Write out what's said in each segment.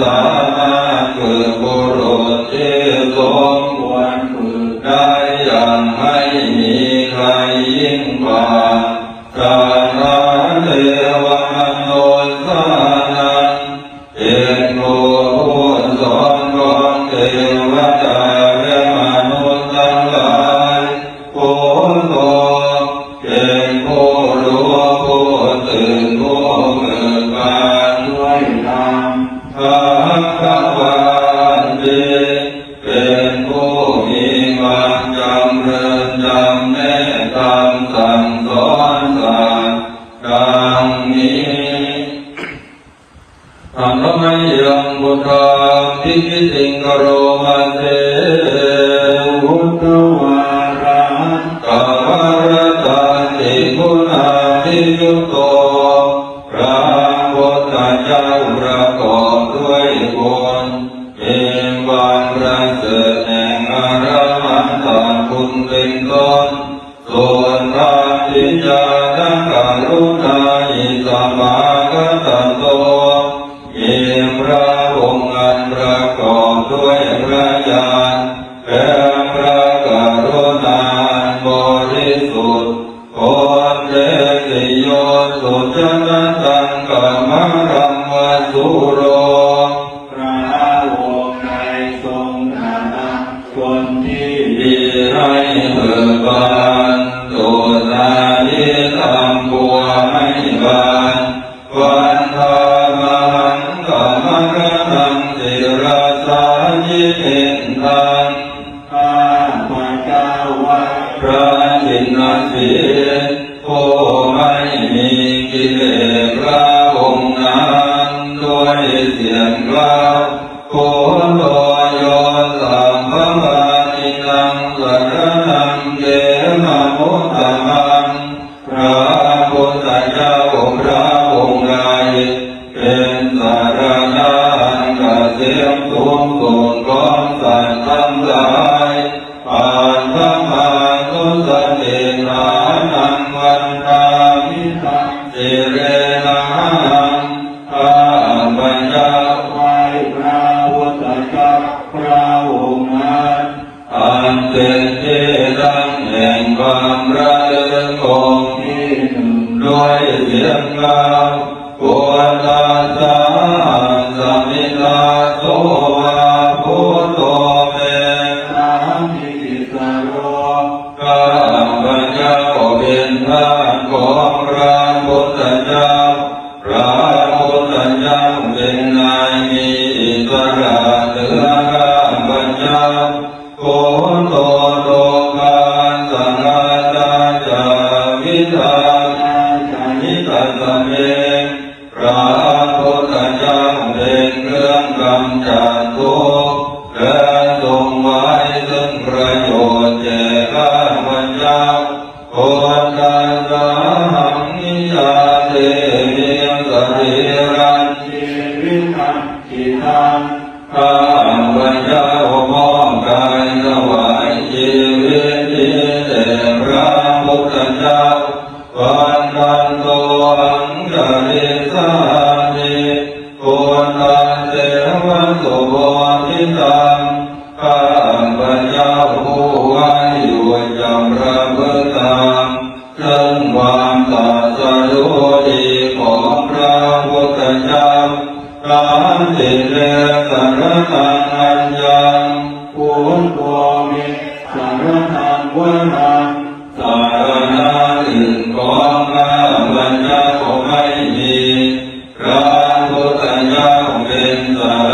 สานาคือบุรุษที่สมควรได้อย่างไม่มี ธรรมยังบุทธาพิกิติงกโรมาเจวุตวารางกามรตันติคุณาทิยุโตพระพุทธเจ้าประกอบด้วยคนเป็นวันประเสริฐแห่งอรหันตคุณเป็นต้นส่วนพระจิญญาณกรุ ติโยสุจนตังกรรมรัมวสุโร นะโมตัส 大家我们呃。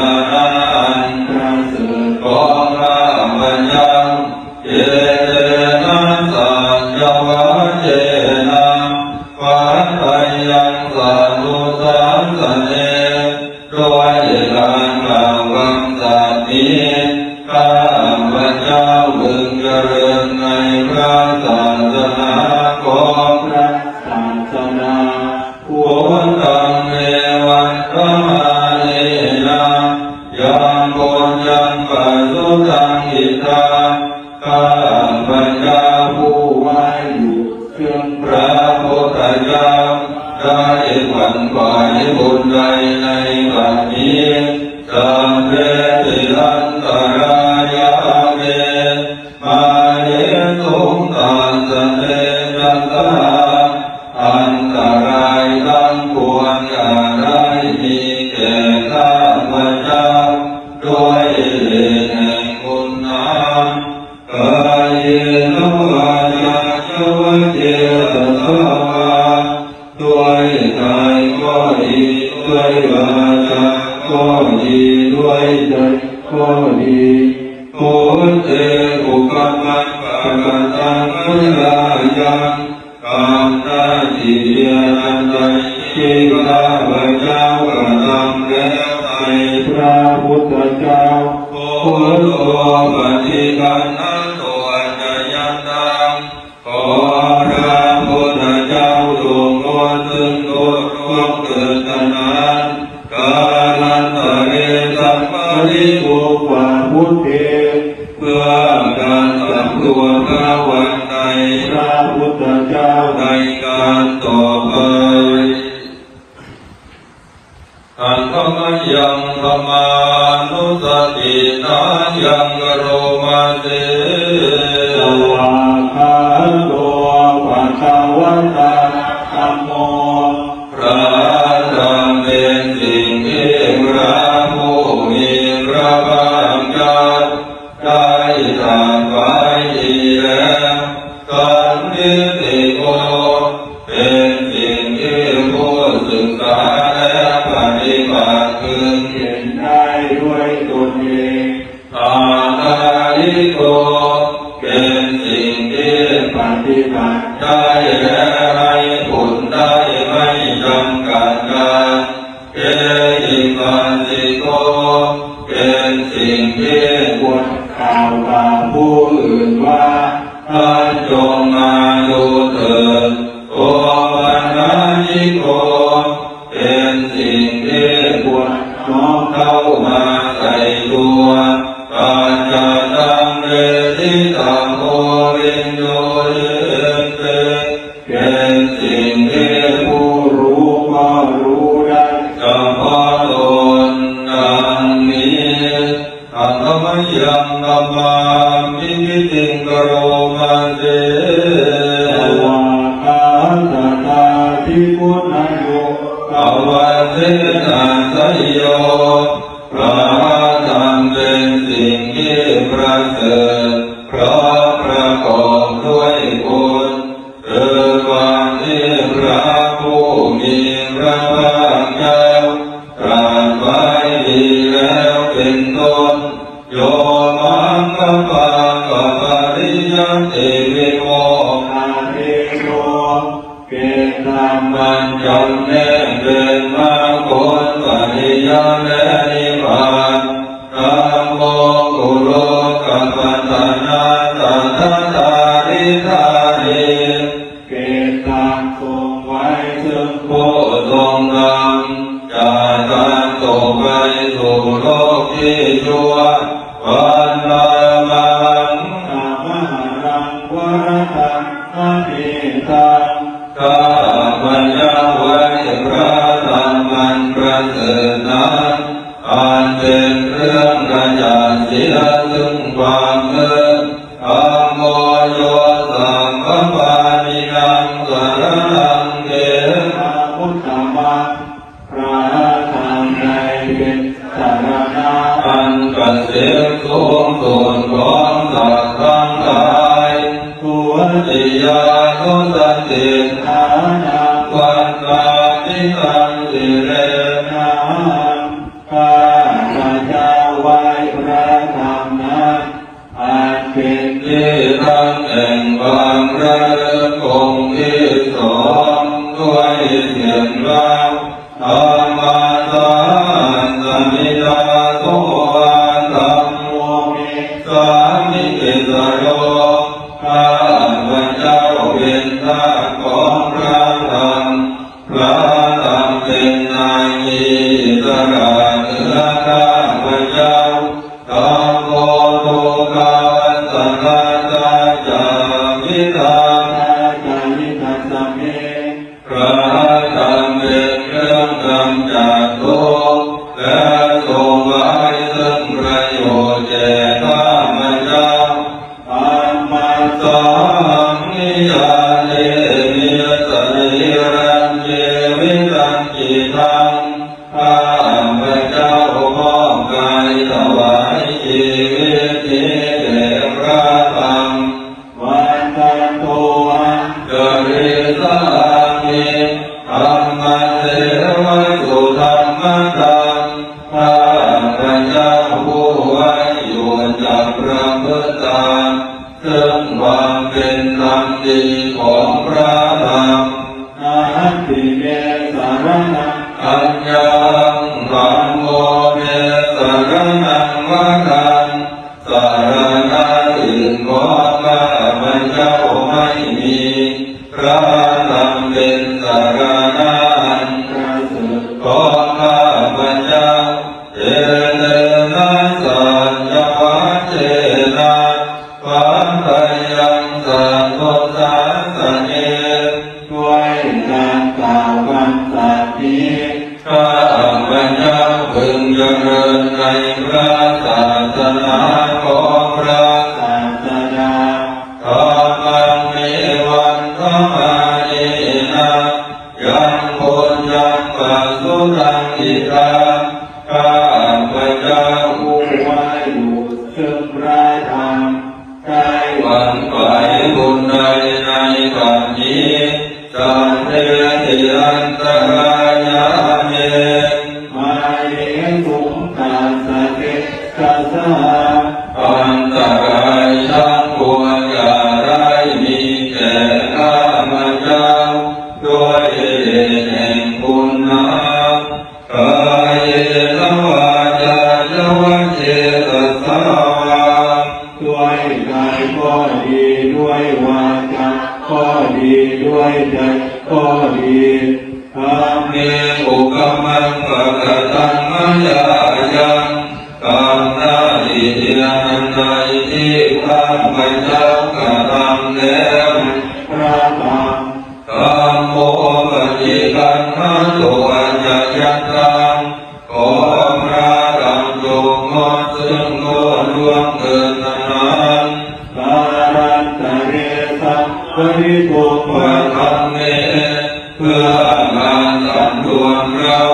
ได้วันไหวบุญใดในวันนี้สามเรสิลา จัยก็ดีโหเตอุปมาปปะตังพยายังกามตาจิยานนตัชิตาพระเจ้าประทับแล้วในพระพุทธเจ้าโหโตปฏิกันนั้นตินายังโรมาเต บุข่าวกับผู้อื่นว่าถ้าจงมาดูเถิด พระธรรมเป็นสิ่งที่ประเสริเพราะประกอบ นังจะตันตกไปสู่โลกที่ชั่ว ทานัควันวาติวา in the ระมตาซึ่งวางเป็นธรรมดีของพระธรรมอาหัติเมสารนังอัญญังธรรมโมเมสารนังวะ ในพระศาสนาของพระ Yeah. เพื่อการสำรวมระ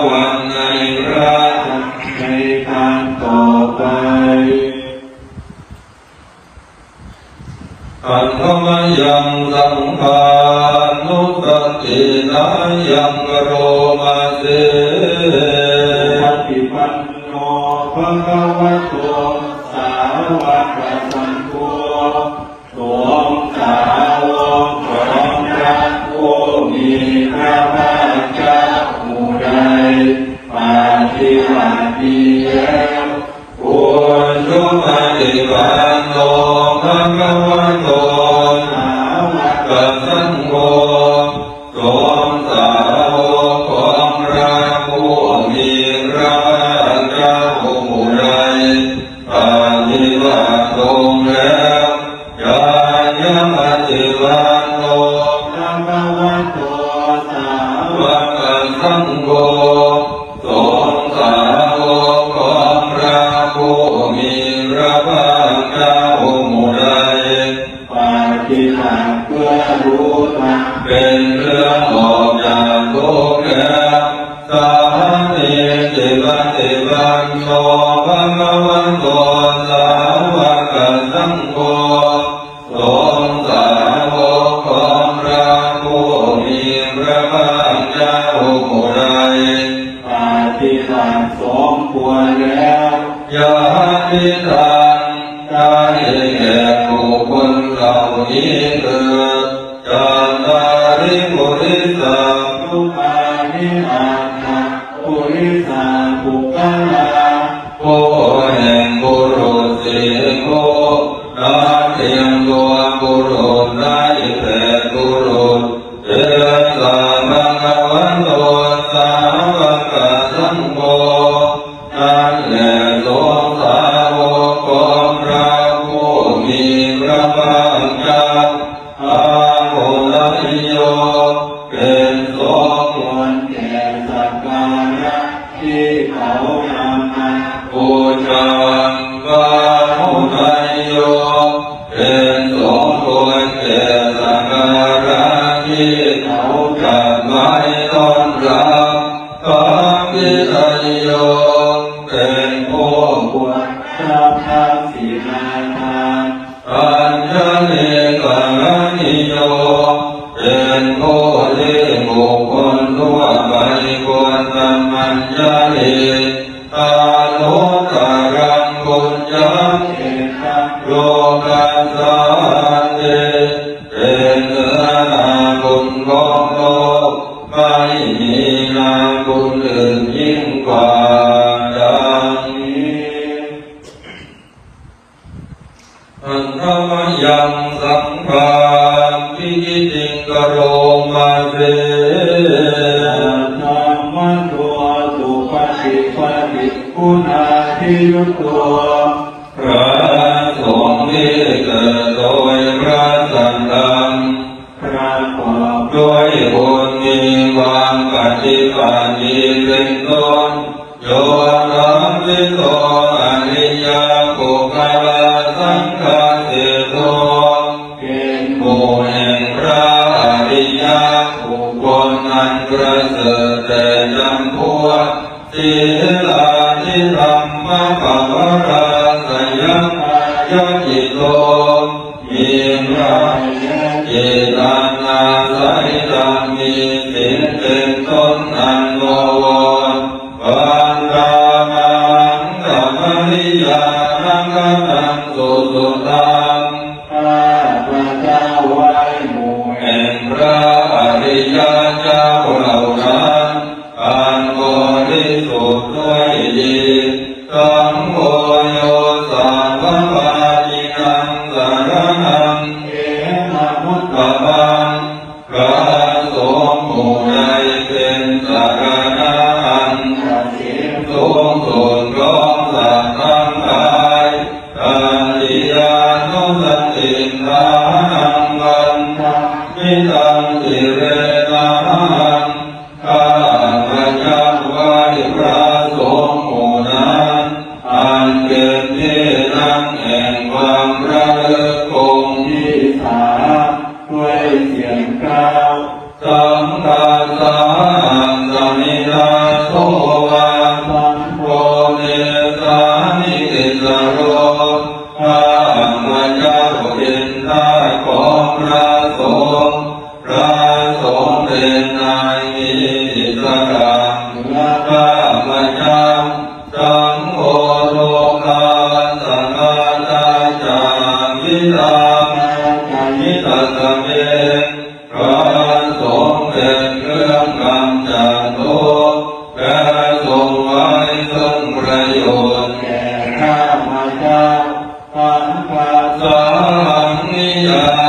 Cần. สงสาวกของพระผู้มีพระภาคเาผู้ใดปฏิบัติสมควแล้วยาติตา ตาโลตารกุญยักเอตังโลกัสส ทิยุตัวพระสงฆ์ที่โดยพระสันตัระกอบด้วยบุมีวางปฏิปันธ์เป็นตนโยน้อมเป็นตนอนิยา Hare สังฆาสังนิยา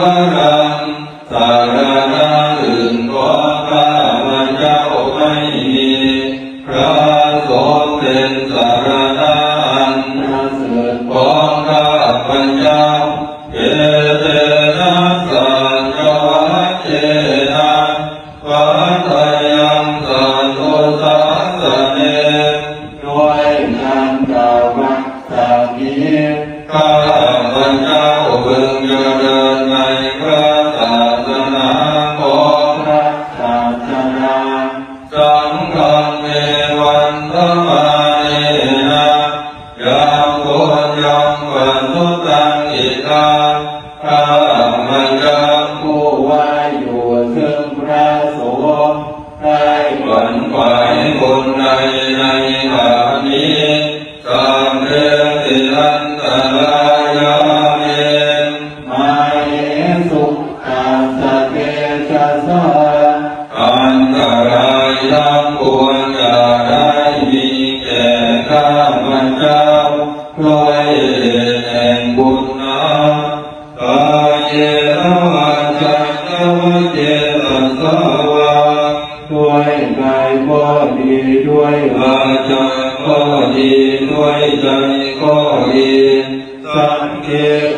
আমার ยังวันตุตังอิทัง ดีด้วยใจข้อดีสังเกต